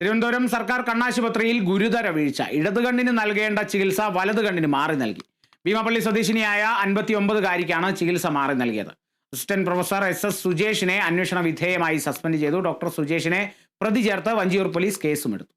തിരുവനന്തപുരം സർക്കാർ കണ്ണാശുപത്രിയിൽ ഗുരുതര വീഴ്ച. ഇടത് കണ്ണിന് നൽകേണ്ട ചികിത്സ വലത് കണ്ണിന് മാറി നൽകി. ഭീമപ്പള്ളി സ്വദേശിനിയായ അൻപത്തി ഒമ്പതുകാരിക്കാണ് ചികിത്സ മാറി നൽകിയത്. അസിസ്റ്റന്റ് പ്രൊഫസർ എസ് എസ് സുജേഷിനെ അന്വേഷണ വിധേയമായി സസ്പെൻഡ് ചെയ്തു. ഡോക്ടർ സുജേഷിനെ പ്രതി ചേർത്ത് വഞ്ചിയൂർ പോലീസ് കേസുമെടുത്തു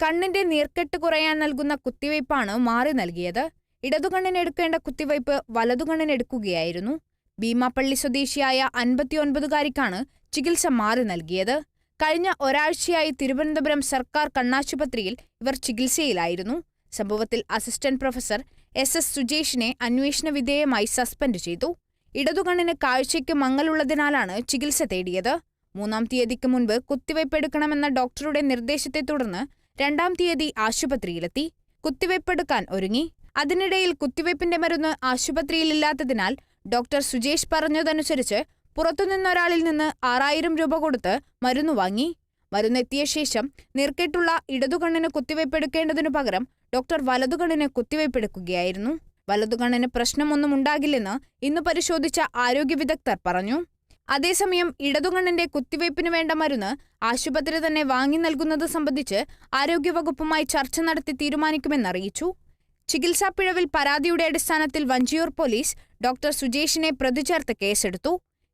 കണ്ണിന്റെ നീർക്കെട്ട് കുറയാൻ നൽകുന്ന കുത്തിവയ്പ്പാണ് മാറി നൽകിയത്. ഇടതുകണ്ണിന് എടുക്കേണ്ട കുത്തിവയ്പ് വലതുകണ്ണിന് എടുക്കുകയായിരുന്നു. ഭീമാപ്പള്ളി സ്വദേശിയായ അൻപത്തിയൊൻപതുകാരിക്കാണ് ചികിത്സ മാറി നൽകിയത്. കഴിഞ്ഞ ഒരാഴ്ചയായി തിരുവനന്തപുരം സർക്കാർ കണ്ണാശുപത്രിയിൽ ഇവർ ചികിത്സയിലായിരുന്നു. സംഭവത്തിൽ അസിസ്റ്റന്റ് പ്രൊഫസർ എസ് എസ് സുജേഷിനെ അന്വേഷണ വിധേയമായി സസ്പെൻഡ് ചെയ്തു. ഇടതുകണ്ണിന് കാഴ്ചയ്ക്ക് മങ്ങലുള്ളതിനാലാണ് ചികിത്സ തേടിയത്. മൂന്നാം തീയതിക്ക് മുൻപ് കുത്തിവയ്പ്പെടുക്കണമെന്ന ഡോക്ടറുടെ നിർദ്ദേശത്തെ തുടർന്ന് രണ്ടാം തീയതി ആശുപത്രിയിലെത്തി. കുത്തിവയ്പ്പെടുക്കാൻ ഒരുങ്ങി. അതിനിടയിൽ കുത്തിവയ്പ്പിന്റെ മരുന്ന് ആശുപത്രിയിലില്ലാത്തതിനാൽ ഡോക്ടർ സുജേഷ് പറഞ്ഞതനുസരിച്ച് പുറത്തുനിന്നൊരാളിൽ നിന്ന് ആറായിരം രൂപ കൊടുത്ത് മരുന്ന് വാങ്ങി. മരുന്നെത്തിയ ശേഷം നീർക്കെട്ടുള്ള ഇടതുകണ്ണിന് കുത്തിവയ്പ്പെടുക്കേണ്ടതിനു പകരം ഡോക്ടർ വലതുകണ്ണിന് കുത്തിവയ്പ്പെടുക്കുകയായിരുന്നു വലതുകണ്ണിന് പ്രശ്നമൊന്നും ഉണ്ടാകില്ലെന്ന് ഇന്ന് പരിശോധിച്ച ആരോഗ്യ വിദഗ്ധർ പറഞ്ഞു. അതേസമയം ഇടതുകണ്ണിന്റെ കുത്തിവയ്പ്പിന് വേണ്ട മരുന്ന് ആശുപത്രി തന്നെ വാങ്ങി നൽകുന്നത് സംബന്ധിച്ച് ആരോഗ്യവകുപ്പുമായി ചർച്ച നടത്തി തീരുമാനിക്കുമെന്നറിയിച്ചു. ചികിത്സാപ്പിഴവിൽ പരാതിയുടെ അടിസ്ഥാനത്തിൽ വഞ്ചിയൂർ പോലീസ് ഡോക്ടർ സുജേഷിനെ പ്രതി ചേർത്ത് കേസെടുത്തു.